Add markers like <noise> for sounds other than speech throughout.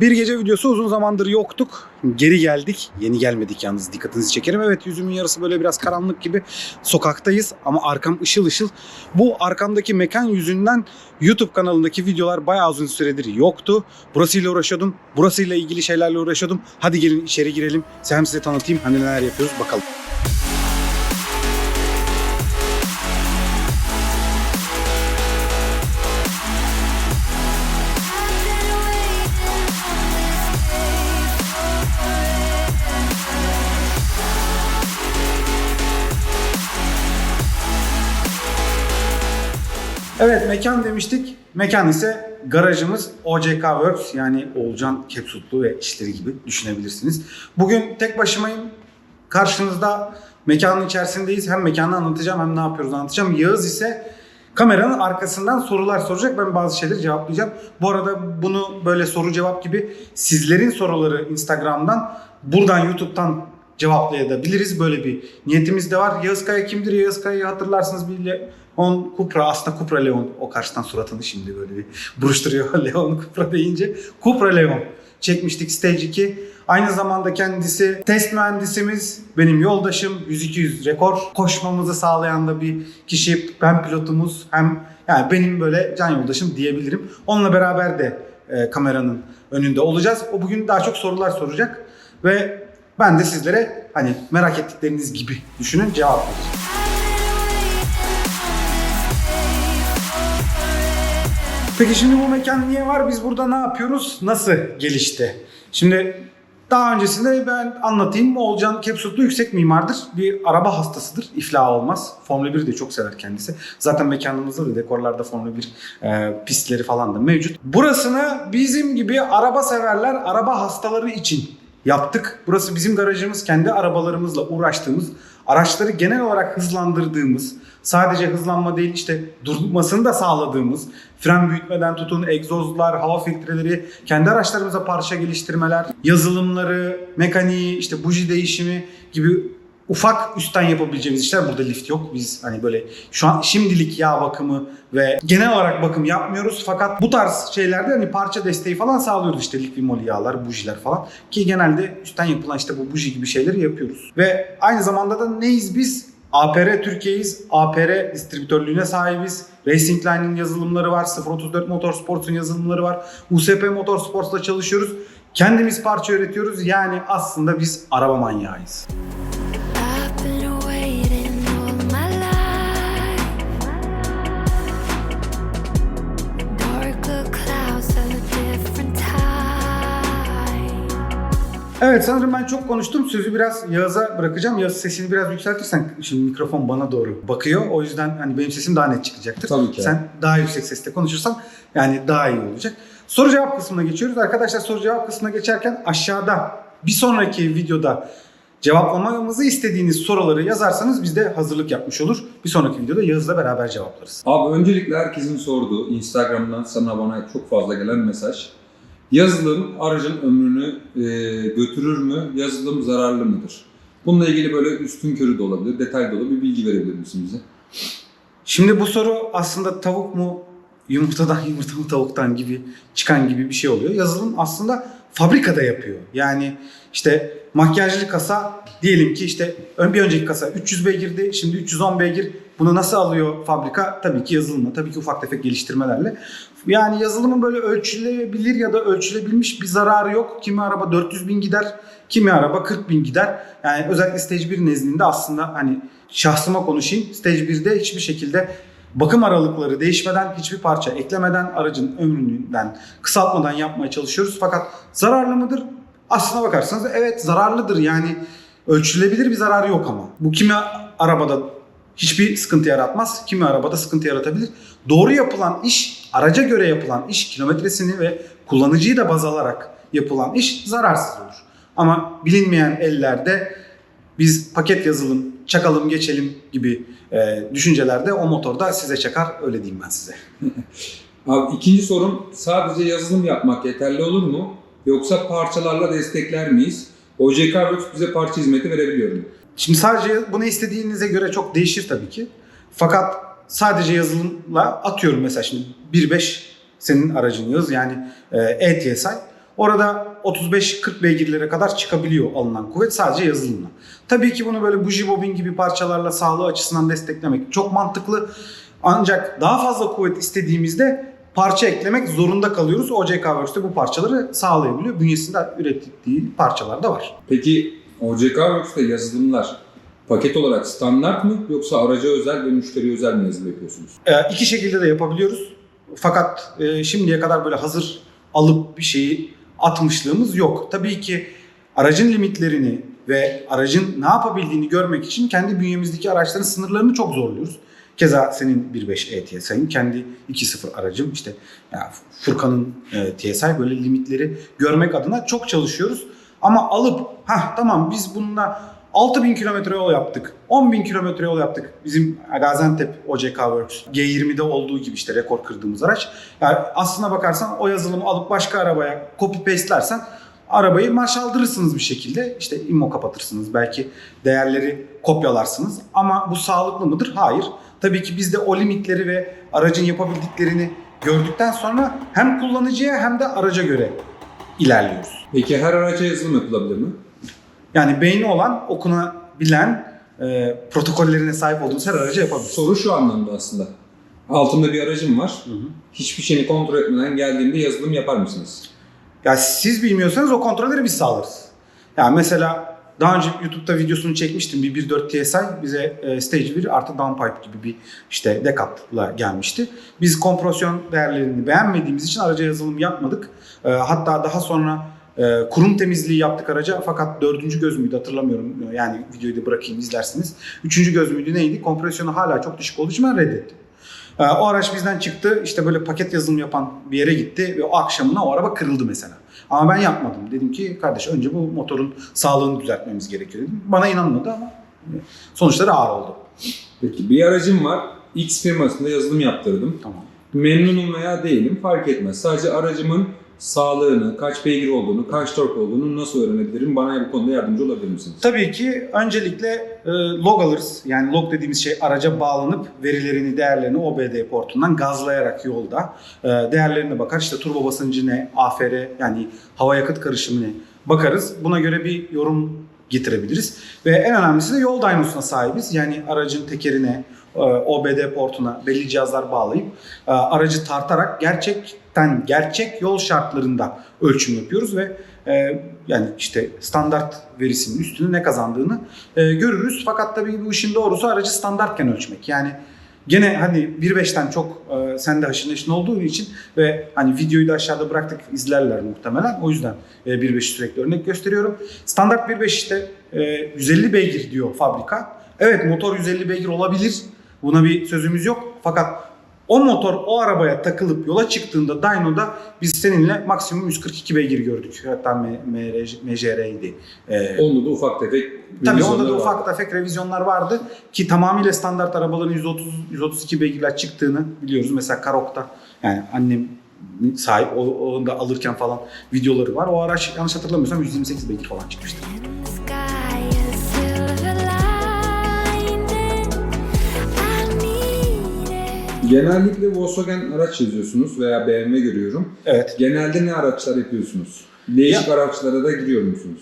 Bir gece videosu uzun zamandır yoktuk. Geri geldik. Yeni gelmedik yalnız dikkatinizi çekerim. Evet yüzümün yarısı böyle biraz karanlık gibi sokaktayız ama arkam ışıl ışıl. Bu arkamdaki mekan yüzünden YouTube kanalındaki videolar bayağı uzun süredir yoktu. Burasıyla uğraşıyordum. Burasıyla ilgili şeylerle uğraşıyordum. Hadi gelin içeri girelim. Hem size tanıtayım hani neler yapıyoruz bakalım. Evet mekan demiştik. Mekan ise garajımız OCK Works yani Olcan Kepsutlu ve işleri gibi düşünebilirsiniz. Bugün tek başımayım. Karşınızda mekanın içerisindeyiz. Hem mekanı anlatacağım hem ne yapıyoruz anlatacağım. Yağız ise kameranın arkasından sorular soracak. Ben bazı şeyleri cevaplayacağım. Bu arada bunu böyle soru cevap gibi sizlerin soruları Instagram'dan buradan YouTube'dan cevaplayabiliriz. Böyle bir niyetimiz de var. Yağız Kaya kimdir? Yağız Kaya'yı hatırlarsınız bir Leon Cupra. Aslında Cupra Leon. O karşıdan suratını şimdi böyle bir <laughs> buruşturuyor <laughs> Leon Cupra deyince. Cupra Leon. Çekmiştik Stage 2. Aynı zamanda kendisi test mühendisimiz, benim yoldaşım, 100-200 rekor koşmamızı sağlayan da bir kişi. Hem pilotumuz hem yani benim böyle can yoldaşım diyebilirim. Onunla beraber de e, kameranın önünde olacağız. O bugün daha çok sorular soracak ve ben de sizlere hani merak ettikleriniz gibi düşünün cevap vereceğim. Peki şimdi bu mekan niye var? Biz burada ne yapıyoruz? Nasıl gelişti? Şimdi daha öncesinde ben anlatayım. Olcan Kepsutlu yüksek mimardır. Bir araba hastasıdır. İflah olmaz. Formula 1 de çok sever kendisi. Zaten mekanımızda da dekorlarda Formula 1 e, pistleri falan da mevcut. Burasını bizim gibi araba severler, araba hastaları için yaptık. Burası bizim garajımız. Kendi arabalarımızla uğraştığımız, araçları genel olarak hızlandırdığımız, sadece hızlanma değil işte durmasını da sağladığımız, fren büyütmeden tutun, egzozlar, hava filtreleri, kendi araçlarımıza parça geliştirmeler, yazılımları, mekaniği, işte buji değişimi gibi ufak üstten yapabileceğimiz işler burada lift yok. Biz hani böyle şu an şimdilik yağ bakımı ve genel olarak bakım yapmıyoruz. Fakat bu tarz şeylerde hani parça desteği falan sağlıyoruz işte likvimoli yağlar, bujiler falan. Ki genelde üstten yapılan işte bu buji gibi şeyleri yapıyoruz. Ve aynı zamanda da neyiz biz? APR Türkiye'yiz. APR distribütörlüğüne sahibiz. Racing Line'in yazılımları var. 034 Motorsports'un yazılımları var. USP Motorsports'la çalışıyoruz. Kendimiz parça üretiyoruz. Yani aslında biz araba manyağıyız. Evet sanırım ben çok konuştum. Sözü biraz Yağız'a bırakacağım. Yağız sesini biraz yükseltirsen şimdi mikrofon bana doğru bakıyor. O yüzden hani benim sesim daha net çıkacaktır. Tabii ki. Sen daha yüksek sesle konuşursan yani daha iyi olacak. Soru cevap kısmına geçiyoruz. Arkadaşlar soru cevap kısmına geçerken aşağıda bir sonraki videoda cevaplamamızı istediğiniz soruları yazarsanız biz de hazırlık yapmış olur. Bir sonraki videoda Yağız'la beraber cevaplarız. Abi öncelikle herkesin sorduğu Instagram'dan sana bana çok fazla gelen mesaj. Yazılım aracın ömrünü e, götürür mü? Yazılım zararlı mıdır? Bununla ilgili böyle üstün körü de olabilir, detay dolu bir bilgi verebilir misin bize? Şimdi bu soru aslında tavuk mu yumurtadan <laughs> yumurta mı tavuktan gibi çıkan gibi bir şey oluyor. Yazılım aslında fabrikada yapıyor. Yani işte makyajlı kasa diyelim ki işte ön bir önceki kasa 300 beygirdi şimdi 310 beygir. Bunu nasıl alıyor fabrika? Tabii ki yazılımla, tabii ki ufak tefek geliştirmelerle. Yani yazılımın böyle ölçülebilir ya da ölçülebilmiş bir zararı yok. Kimi araba 400 bin gider, kimi araba 40 bin gider. Yani özellikle Stage 1 nezdinde aslında hani şahsıma konuşayım. Stage 1'de hiçbir şekilde bakım aralıkları değişmeden, hiçbir parça eklemeden, aracın ömründen kısaltmadan yapmaya çalışıyoruz. Fakat zararlı mıdır? Aslına bakarsanız evet zararlıdır. Yani ölçülebilir bir zararı yok ama. Bu kimi arabada hiçbir sıkıntı yaratmaz, kimi arabada sıkıntı yaratabilir. Doğru yapılan iş, araca göre yapılan iş, kilometresini ve kullanıcıyı da baz alarak yapılan iş zararsız olur. Ama bilinmeyen ellerde biz paket yazılım, çakalım geçelim gibi e, düşüncelerde o motorda size çakar öyle diyeyim ben size. <laughs> Abi ikinci sorum sadece yazılım yapmak yeterli olur mu? Yoksa parçalarla destekler miyiz? OJK Works bize parça hizmeti verebiliyor mu? Şimdi sadece bunu istediğinize göre çok değişir tabii ki. Fakat sadece yazılımla atıyorum mesela şimdi 1.5 senin aracın yaz yani e, ETSI. Orada 35-40 beygirlere kadar çıkabiliyor alınan kuvvet sadece yazılımla. Tabii ki bunu böyle buji bobin gibi parçalarla sağlığı açısından desteklemek çok mantıklı. Ancak daha fazla kuvvet istediğimizde parça eklemek zorunda kalıyoruz. OCK Works'te bu parçaları sağlayabiliyor. Bünyesinde ürettiği parçalar da var. Peki OCK Works'te yazılımlar paket olarak standart mı yoksa araca özel ve müşteri özel mi yazılım yapıyorsunuz? Ee, iki şekilde de yapabiliyoruz. Fakat e, şimdiye kadar böyle hazır alıp bir şeyi atmışlığımız yok. Tabii ki aracın limitlerini ve aracın ne yapabildiğini görmek için kendi bünyemizdeki araçların sınırlarını çok zorluyoruz. Keza senin 1.5 ETSI'nin kendi 2.0 aracım işte ya Furkan'ın e, TSI böyle limitleri görmek adına çok çalışıyoruz. Ama alıp ha tamam biz bununla 6000 kilometre yol yaptık. 10.000 kilometre yol yaptık. Bizim Gaziantep OCK Works G20'de olduğu gibi işte rekor kırdığımız araç. Yani aslına bakarsan o yazılımı alıp başka arabaya copy paste'lersen arabayı marş aldırırsınız bir şekilde. İşte immo kapatırsınız. Belki değerleri kopyalarsınız. Ama bu sağlıklı mıdır? Hayır. Tabii ki biz de o limitleri ve aracın yapabildiklerini gördükten sonra hem kullanıcıya hem de araca göre ilerliyoruz. Peki her araca yazılım yapılabilir mi? Yani beyni olan, okunabilen, e, protokollerine sahip olduğumuz her araca yapabiliriz. Soru şu anlamda aslında. Altımda bir aracım var. Hiçbir şeyini kontrol etmeden geldiğimde yazılım yapar mısınız? Ya siz bilmiyorsanız o kontrolleri biz sağlarız. Yani mesela daha önce YouTube'da videosunu çekmiştim. Bir 1.4 TSI bize e, Stage 1 artı downpipe gibi bir işte decat'la gelmişti. Biz kompresyon değerlerini beğenmediğimiz için araca yazılım yapmadık. E, hatta daha sonra e, kurum temizliği yaptık araca fakat dördüncü göz müydü hatırlamıyorum. Yani videoyu da bırakayım izlersiniz. Üçüncü göz müydü neydi? Kompresyonu hala çok düşük olduğu için ben reddettim. Ee, O araç bizden çıktı işte böyle paket yazılım yapan bir yere gitti ve o akşamına o araba kırıldı mesela. Ama ben yapmadım. Dedim ki kardeş önce bu motorun sağlığını düzeltmemiz gerekiyor dedim. Bana inanmadı ama sonuçları ağır oldu. Peki bir aracım var. X firmasında yazılım yaptırdım. Tamam. Memnunum veya değilim fark etmez. Sadece aracımın sağlığını, kaç beygir olduğunu, kaç tork olduğunu nasıl öğrenebilirim? Bana bu konuda yardımcı olabilir misiniz? Tabii ki öncelikle e, log alırız. Yani log dediğimiz şey araca bağlanıp verilerini, değerlerini OBD portundan gazlayarak yolda e, değerlerine bakar. İşte turbo basıncı ne, AFR yani hava yakıt karışımı ne bakarız. Buna göre bir yorum getirebiliriz. Ve en önemlisi de yol dynosuna sahibiz. Yani aracın tekerine, e, OBD portuna belli cihazlar bağlayıp e, aracı tartarak gerçekten gerçek yol şartlarında ölçüm yapıyoruz ve e, yani işte standart verisinin üstünü ne kazandığını e, görürüz. Fakat tabii bu işin doğrusu aracı standartken ölçmek. Yani gene hani 1.5'ten çok e, sen de haşır neşin olduğu için ve hani videoyu da aşağıda bıraktık izlerler muhtemelen. O yüzden e, 1.5'i sürekli örnek gösteriyorum. Standart 1.5 işte e, 150 beygir diyor fabrika. Evet motor 150 beygir olabilir. Buna bir sözümüz yok. Fakat o motor o arabaya takılıp yola çıktığında dyno'da biz seninle maksimum 142 beygir gördük. Hatta M- MR MJR'ydi. Ee, Onda da ufak tefek Tabii onda da ufak tefek revizyonlar vardı ki tamamıyla standart arabaların 130 132 beygirler çıktığını biliyoruz. Mesela Karok'ta yani annem sahip onu da alırken falan videoları var. O araç yanlış hatırlamıyorsam 128 beygir falan çıkmıştı. Genellikle Volkswagen araç yazıyorsunuz veya BMW görüyorum. Evet. Genelde ne araçlar yapıyorsunuz? Değişik araçlara da giriyor musunuz?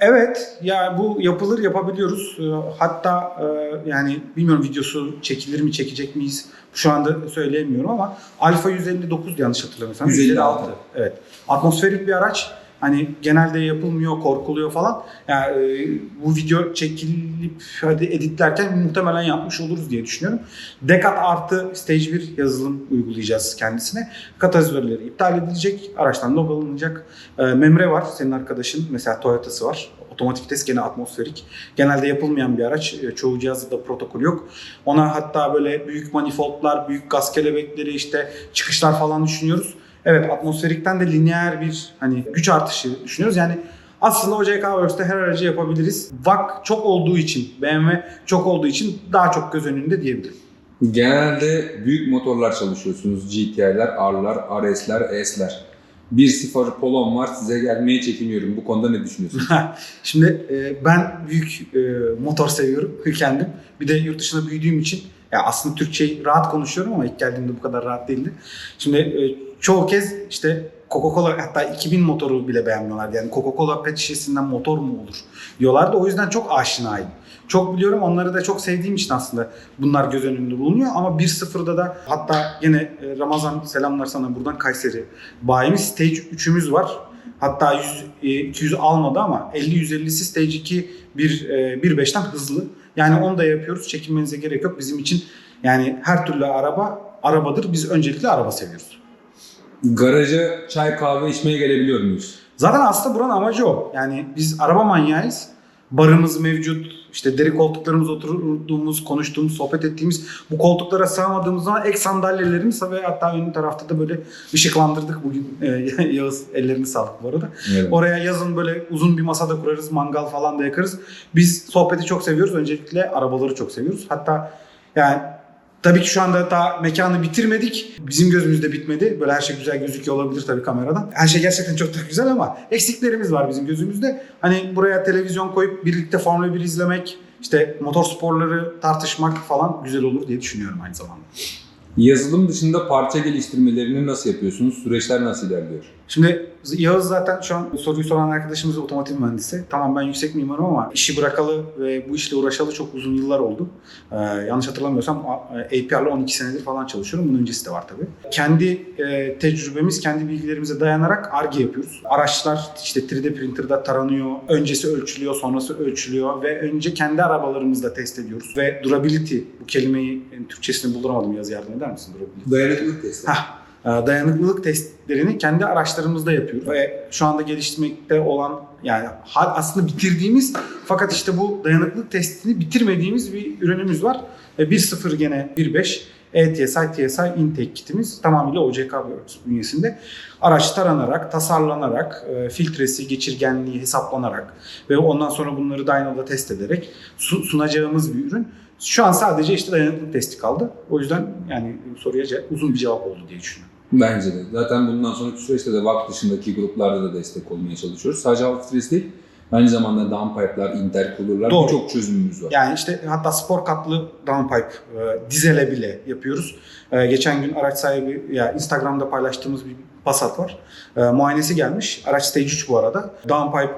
Evet, ya bu yapılır yapabiliyoruz. Ee, Hatta e, yani bilmiyorum videosu çekilir mi çekecek miyiz? Şu anda söyleyemiyorum ama Alfa 159 yanlış hatırlamıyorsam. 156. Evet. Atmosferik bir araç. Hani genelde yapılmıyor, korkuluyor falan. Yani e, bu video çekilip hadi editlerken muhtemelen yapmış oluruz diye düşünüyorum. Decat artı Stage 1 yazılım uygulayacağız kendisine. Katalizörleri iptal edilecek, araçtan log alınacak. E, memre var, senin arkadaşın mesela Toyota'sı var. Otomatik vites gene atmosferik. Genelde yapılmayan bir araç. E, Çoğu cihazda da protokol yok. Ona hatta böyle büyük manifoldlar, büyük gaz kelebekleri işte çıkışlar falan düşünüyoruz. Evet atmosferikten de lineer bir hani güç artışı düşünüyoruz. Yani aslında OCK Works'te her aracı yapabiliriz. VAK çok olduğu için, BMW çok olduğu için daha çok göz önünde diyebilirim. Genelde büyük motorlar çalışıyorsunuz. GTI'ler, R'lar, RS'ler, S'ler. 1.0 Polo'm var size gelmeye çekiniyorum. Bu konuda ne düşünüyorsunuz? <laughs> Şimdi e, ben büyük e, motor seviyorum <laughs> kendim. Bir de yurt dışında büyüdüğüm için ya aslında Türkçeyi rahat konuşuyorum ama ilk geldiğimde bu kadar rahat değildi. Şimdi e, çoğu kez işte Coca-Cola hatta 2000 motoru bile beğenmiyorlardı. Yani Coca-Cola pet şişesinden motor mu olur diyorlardı. O yüzden çok aşinayım. Çok biliyorum onları da çok sevdiğim için aslında bunlar göz önünde bulunuyor. Ama 1-0'da da hatta yine e, Ramazan selamlar sana buradan Kayseri bayimiz Stage 3'ümüz var. Hatta 100, e, 200 almadı ama 50-150'si Stage 2 1, e, 1.5'ten hızlı. Yani onu da yapıyoruz. Çekinmenize gerek yok. Bizim için yani her türlü araba arabadır. Biz öncelikle araba seviyoruz. Garaja çay kahve içmeye gelebiliyor muyuz? Zaten aslında buranın amacı o. Yani biz araba manyağıyız. Barımız mevcut. İşte deri koltuklarımız oturduğumuz, konuştuğumuz, sohbet ettiğimiz bu koltuklara sığamadığımız zaman ek sandalyelerimiz ve hatta ön tarafta da böyle ışıklandırdık bugün. E, <laughs> Yağız ellerini sağlık bu arada. Evet. Oraya yazın böyle uzun bir masada kurarız, mangal falan da yakarız. Biz sohbeti çok seviyoruz. Öncelikle arabaları çok seviyoruz. Hatta yani tabii ki şu anda daha mekanı bitirmedik. Bizim gözümüzde bitmedi. Böyle her şey güzel gözüküyor olabilir tabii kameradan. Her şey gerçekten çok da güzel ama eksiklerimiz var bizim gözümüzde. Hani buraya televizyon koyup birlikte Formula 1 izlemek, işte motor sporları tartışmak falan güzel olur diye düşünüyorum aynı zamanda. Yazılım dışında parça geliştirmelerini nasıl yapıyorsunuz? Süreçler nasıl ilerliyor? Şimdi Yağız zaten şu an soruyu soran arkadaşımız otomotiv mühendisi. Tamam ben yüksek mimarım ama işi bırakalı ve bu işle uğraşalı çok uzun yıllar oldu. Ee, yanlış hatırlamıyorsam APR'la 12 senedir falan çalışıyorum. Bunun öncesi de var tabii. Kendi e, tecrübemiz, kendi bilgilerimize dayanarak ARGE yapıyoruz. Araçlar işte 3D printer'da taranıyor. Öncesi ölçülüyor, sonrası ölçülüyor ve önce kendi arabalarımızda test ediyoruz. Ve durability, bu kelimeyi yani Türkçesini bulduramadım yaz yardım eder misin? Durability. Dayanıklılık testi. Hah, e, dayanıklılık testlerini kendi araçlarımızda yapıyoruz. Ve şu anda geliştirmekte olan yani aslında bitirdiğimiz fakat işte bu dayanıklılık testini bitirmediğimiz bir ürünümüz var. E, 1.0 gene 1.5 ETSI, TSI intake kitimiz tamamıyla OCK Works bünyesinde. Araç taranarak, tasarlanarak, e, filtresi, geçirgenliği hesaplanarak ve ondan sonra bunları dyno'da test ederek su- sunacağımız bir ürün. Şu an sadece işte dayanıklılık testi kaldı. O yüzden yani soruya uzun bir cevap oldu diye düşünüyorum. Bence de. Zaten bundan sonraki süreçte de VAK dışındaki gruplarda da destek olmaya çalışıyoruz. Sadece hava filtresi değil, aynı zamanda downpipe'lar, intercooler'lar Doğru. birçok çözümümüz var. Yani işte hatta spor katlı downpipe e, dizele bile yapıyoruz. E, geçen gün araç sahibi ya Instagram'da paylaştığımız bir Passat var. E, muayenesi gelmiş. Araç stage 3 bu arada. Downpipe,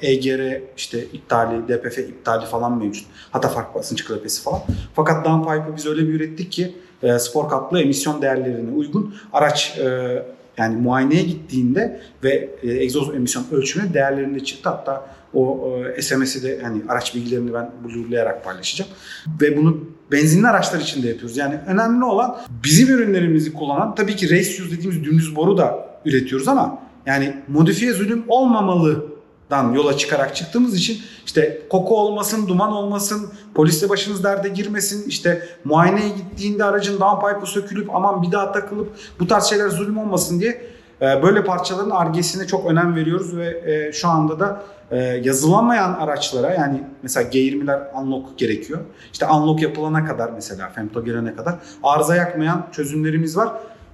e, EGR işte iptali, DPF iptali falan mevcut. Hatta fark basınç klepesi falan. Fakat downpipe'ı biz öyle bir ürettik ki e, spor katlı emisyon değerlerine uygun araç e, yani muayeneye gittiğinde ve e, egzoz emisyon ölçümü değerlerinde çıktı. Hatta o e, SMS'i de hani araç bilgilerini ben blurlayarak paylaşacağım. Ve bunu benzinli araçlar için de yapıyoruz. Yani önemli olan bizim ürünlerimizi kullanan tabii ki race use dediğimiz dümdüz boru da üretiyoruz ama yani modifiye zulüm olmamalıdan yola çıkarak çıktığımız için işte koku olmasın, duman olmasın, polisle başınız derde girmesin, işte muayeneye gittiğinde aracın downpipe'ı sökülüp aman bir daha takılıp bu tarz şeyler zulüm olmasın diye böyle parçaların argesine çok önem veriyoruz ve e, şu anda da e, yazılamayan araçlara yani mesela G20'ler unlock gerekiyor. İşte unlock yapılana kadar mesela Femto gelene kadar arıza yakmayan çözümlerimiz var.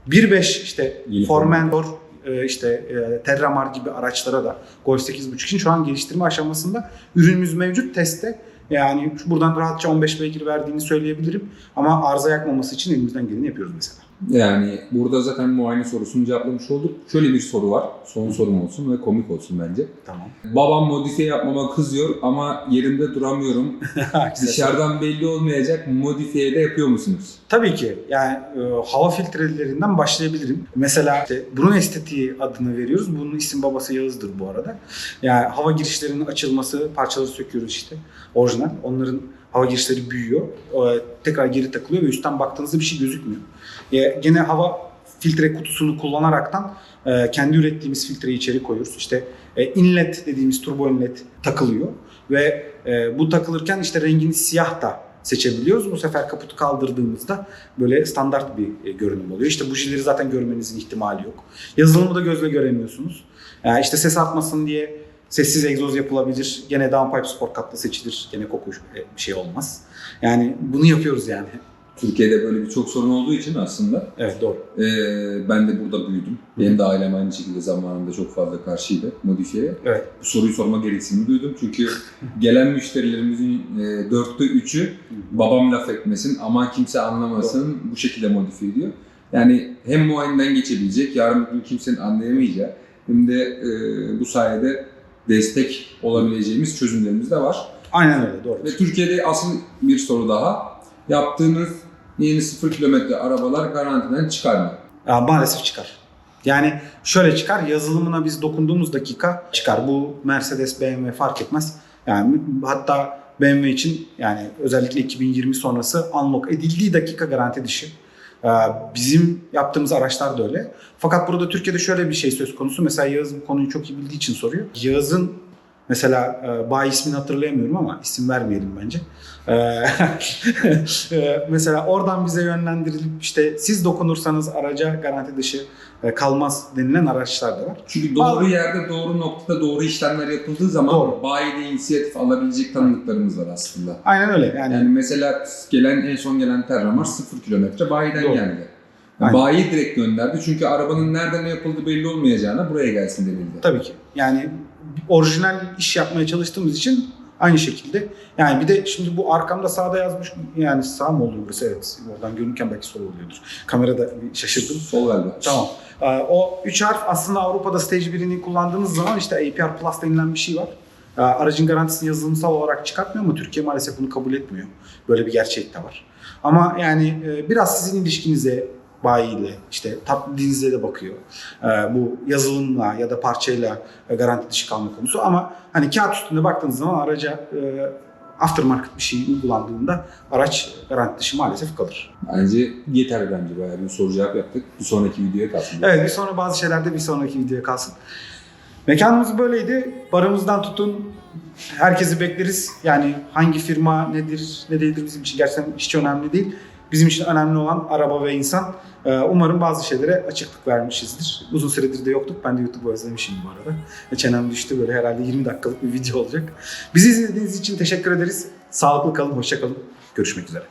1.5 işte Yeni Formentor e, işte Terramar gibi araçlara da Golf 8.5 için şu an geliştirme aşamasında ürünümüz mevcut testte. Yani buradan rahatça 15 beygir verdiğini söyleyebilirim. Ama arıza yakmaması için elimizden geleni yapıyoruz mesela. Yani burada zaten muayene sorusunu cevaplamış olduk. Şöyle bir soru var. Son sorum olsun ve komik olsun bence. Tamam. Babam modifiye yapmama kızıyor ama yerimde duramıyorum. <laughs> Dışarıdan belli olmayacak modifiye de yapıyor musunuz? Tabii ki. Yani e, hava filtrelerinden başlayabilirim. Mesela işte burun estetiği adını veriyoruz. Bunun isim babası Yağız'dır bu arada. Yani hava girişlerinin açılması, parçaları söküyoruz işte. Orijinal. Onların hava girişleri büyüyor. E, tekrar geri takılıyor ve üstten baktığınızda bir şey gözükmüyor. E, gene hava filtre kutusunu kullanaraktan e, kendi ürettiğimiz filtreyi içeri koyuyoruz. İşte e, inlet dediğimiz turbo inlet takılıyor ve e, bu takılırken işte rengini siyah da seçebiliyoruz. Bu sefer kaputu kaldırdığımızda böyle standart bir e, görünüm oluyor. İşte bujileri zaten görmenizin ihtimali yok. Yazılımı da gözle göremiyorsunuz. Yani işte ses artmasın diye sessiz egzoz yapılabilir. Gene downpipe sport katlı seçilir. Gene koku e, bir şey olmaz. Yani bunu yapıyoruz yani. Türkiye'de böyle birçok sorun olduğu için aslında Evet doğru. Ee, ben de burada büyüdüm. Benim de ailem aynı şekilde zamanında çok fazla karşıydı modifiyeye. Evet. Bu soruyu sorma gereksinimi duydum. Çünkü <laughs> gelen müşterilerimizin e, dörtte üçü babam laf etmesin, aman kimse anlamasın bu şekilde modifiye ediyor. Yani hem muayeneden geçebilecek, yarın bir kimsenin anlayamayacağı hem de e, bu sayede destek olabileceğimiz çözümlerimiz de var. Aynen öyle doğru. Ve Türkiye'de asıl bir soru daha. Yaptığınız yeni sıfır kilometre arabalar garantiden çıkar mı? Ya, maalesef çıkar. Yani şöyle çıkar, yazılımına biz dokunduğumuz dakika çıkar. Bu Mercedes, BMW fark etmez. Yani hatta BMW için yani özellikle 2020 sonrası unlock edildiği dakika garanti dışı. Ee, Bizim yaptığımız araçlar da öyle. Fakat burada Türkiye'de şöyle bir şey söz konusu. Mesela Yağız bu konuyu çok iyi bildiği için soruyor. Yağız'ın mesela e, bayi ismini hatırlayamıyorum ama isim vermeyelim bence. Ee, <laughs> e, mesela oradan bize yönlendirilip işte siz dokunursanız araca garanti dışı e, kalmaz denilen araçlar da var. Çünkü doğru yerde, doğru noktada doğru işlemler yapıldığı zaman Doğru. bayide inisiyatif alabilecek tanıdıklarımız var aslında. Aynen öyle yani. Yani mesela gelen en son gelen Terramar 0 kilometre bayiden Doğru. geldi. Aynen. bayi direkt gönderdi çünkü arabanın nerede ne yapıldığı belli olmayacağına buraya gelsin denildi. Tabii ki. Yani orijinal iş yapmaya çalıştığımız için aynı şekilde. Yani bir de şimdi bu arkamda sağda yazmış yani sağ mı oluyor burası? Evet. Oradan görünürken belki sol oluyordur. Kamerada bir şaşırdım. Sol galiba. Tamam. Ee, O üç harf aslında Avrupa'da Stage 1'ini kullandığınız zaman işte APR Plus denilen bir şey var. Ee, Aracın garantisini yazılımsal olarak çıkartmıyor ama Türkiye maalesef bunu kabul etmiyor. Böyle bir gerçek de var. Ama yani e, biraz sizin ilişkinize bayiyle işte tatliliğinize de bakıyor. Ee, Bu yazılımla ya da parçayla e, garanti dışı kalma konusu ama hani kağıt üstünde baktığınız zaman araca e, aftermarket bir şey uygulandığında araç garanti dışı maalesef kalır. Bence yeter bence bayağı bir soru cevap yaptık. Bir sonraki videoya kalsın. Evet bir sonra bazı şeyler de bir sonraki videoya kalsın. Mekanımız böyleydi. Barımızdan tutun herkesi bekleriz. Yani hangi firma nedir ne değildir bizim için gerçekten hiç önemli değil. Bizim için önemli olan araba ve insan. Ee, Umarım bazı şeylere açıklık vermişizdir. Uzun süredir de yoktuk. Ben de YouTube'u özlemişim bu arada. Ve Çenem düştü böyle herhalde 20 dakikalık bir video olacak. Bizi izlediğiniz için teşekkür ederiz. Sağlıklı kalın, hoşça kalın. Görüşmek üzere.